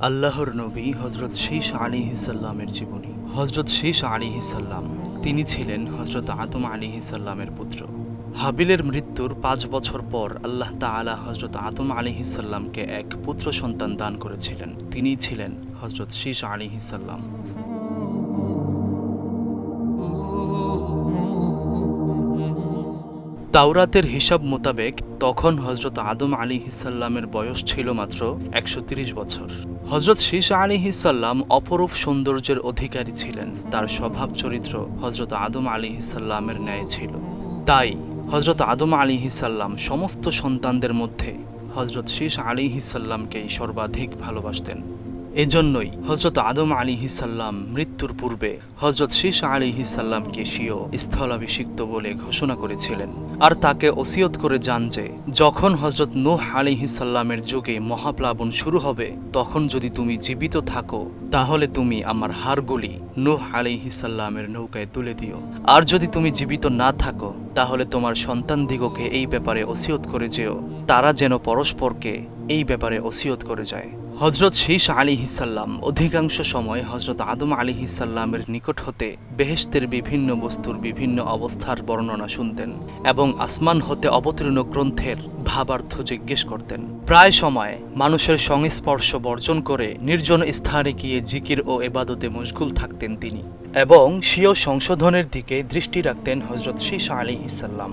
আল্লাহর নবী হজরত শেষ আলী হিসাল্লামের জীবনী। হজরত শেষ আলী হিসাল্লাম, তিনি ছিলেন হজরত আতম আলী হিসাল্লামের পুত্র। হাবিলের মৃত্যুর পাঁচ বছর পর আল্লাহ তালা হজরত আতম আলী হিসাল্লামকে এক পুত্র সন্তান দান করেছিলেন। তিনি ছিলেন হজরত শেষ আলী হিসাল্লাম। তাওরাতের হিসাব মোতাবেক তখন হজরত আদম আলী হিসাল্লামের বয়স ছিল মাত্র একশো বছর। হজরত শীষ আলী হিসাল্লাম অপরূপ সৌন্দর্যের অধিকারী ছিলেন। তার স্বভাব চরিত্র হজরত আদম আলী হিসাল্লামের ন্যায় ছিল। তাই হজরত আদম আলী হিসাল্লাম সমস্ত সন্তানদের মধ্যে হজরত শীষ আলী হিসাল্লামকেই সর্বাধিক ভালোবাসতেন। এজন্যই হজরত আদম আলী হিসাল্লাম মৃত্যুর পূর্বে হজরত শীষ আলী হিসাল্লামকে স্বীয় স্থলাভিষিক্ত বলে ঘোষণা করেছিলেন। আর তাকে ওসিয়ত করে যান যে, যখন হজরত নূহ আলী হিসাল্লামের যুগে মহাপ্লাবন শুরু হবে, তখন যদি তুমি জীবিত থাকো, তাহলে তুমি আমার হারগুলি নূহ আলী হিসাল্লামের নৌকায় তুলে দিও। আর যদি তুমি জীবিত না থাকো তাহলে তোমার সন্তানদিগকে এই ব্যাপারে ওসিয়ত করে যেও। তারা যেন পরস্পরকে এই ব্যাপারে ওসিয়ত করে যায়। হজরত শীষ আলী হিসাল্লাম অধিকাংশ সময় হজরত আদম আলী হিসাল্লামের নিকট হতে বেহেস্তের বিভিন্ন বস্তুর বিভিন্ন অবস্থার বর্ণনা শুনতেন এবং আসমান হতে অবতীর্ণ গ্রন্থের ভাবার্থ জিজ্ঞেস করতেন। প্রায় সময় মানুষের সংস্পর্শ বর্জন করে নির্জন স্থানে গিয়ে জিকির ও এবাদতে মশগুল থাকতেন তিনি এবং স্বীয় সংশোধনের দিকে দৃষ্টি রাখতেন হজরত শীষ আলী হিসাল্লাম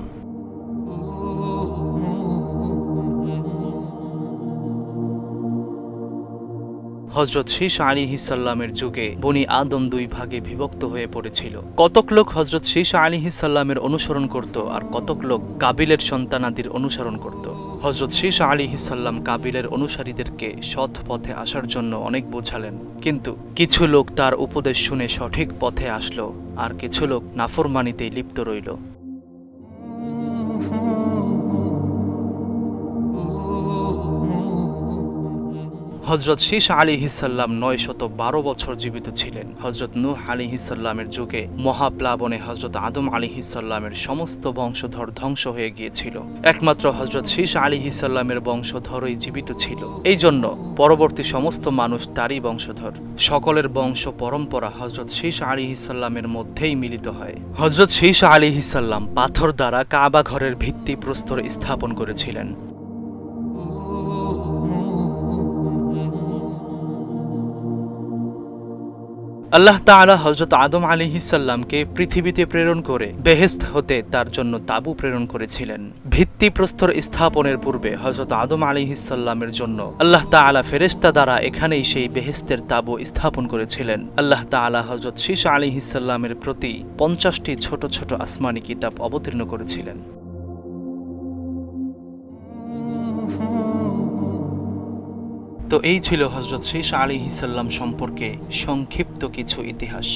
হজরত শীষ আলী হিসাল্লামের যুগে বনি আদম দুই ভাগে বিভক্ত হয়ে পড়েছিল। কতক লোক হজরত শীষ আলী হিসাল্লামের অনুসরণ করত আর কতক লোক কাবিলের সন্তানাদির অনুসরণ করত। হজরত শেষ আলী হিসাল্লাম কাবিলের অনুসারীদেরকে সৎ পথে আসার জন্য অনেক বোঝালেন। কিন্তু কিছু লোক তার উপদেশ শুনে সঠিক পথে আসলো আর কিছু লোক নাফরমানিতেই লিপ্ত রইল। হজরত শীষ আলী হিসাল্লাম নয় শত বারো বছর জীবিত ছিলেন। হজরত নূহ আলী হিসাল্লামের যুগে মহাপ্লাবনে হজরত আদম আলী হিসাল্লামের সমস্ত বংশধর ধ্বংস হয়ে গিয়েছিল। একমাত্র হজরত শীষ আলী হিসাল্লামের বংশধরই জীবিত ছিল। এই জন্য পরবর্তী সমস্ত মানুষ তারই বংশধর। সকলের বংশ পরম্পরা হজরত শীষ আলী হিসাল্লামের মধ্যেই মিলিত হয়। হজরত শীষ আলী হিসাল্লাম পাথর দ্বারা কাবা ঘরের ভিত্তি প্রস্তর স্থাপন করেছিলেন। আল্লাহ তাআলা হজরত আদম আলী হিসাল্লামকে পৃথিবীতে প্রেরণ করে বেহেস্ত হতে তার জন্য তাবু প্রেরণ করেছিলেন। ভিত্তিপ্রস্তর স্থাপনের পূর্বে হজরত আদম আলী হিসাল্লামের জন্য আল্লাহ তাআলা ফেরেশতা দ্বারা এখানেই সেই বেহেস্তের তাবু স্থাপন করেছিলেন। আল্লাহ তাআলা হজরত শীষ আলী হিসাল্লামের প্রতি পঞ্চাশটি ছোট ছোট আসমানি কিতাব অবতীর্ণ করেছিলেন। তো এই ছিল হজরত শেষ আলী হিসাল্লাম সম্পর্কে সংক্ষিপ্ত কিছু ইতিহাস।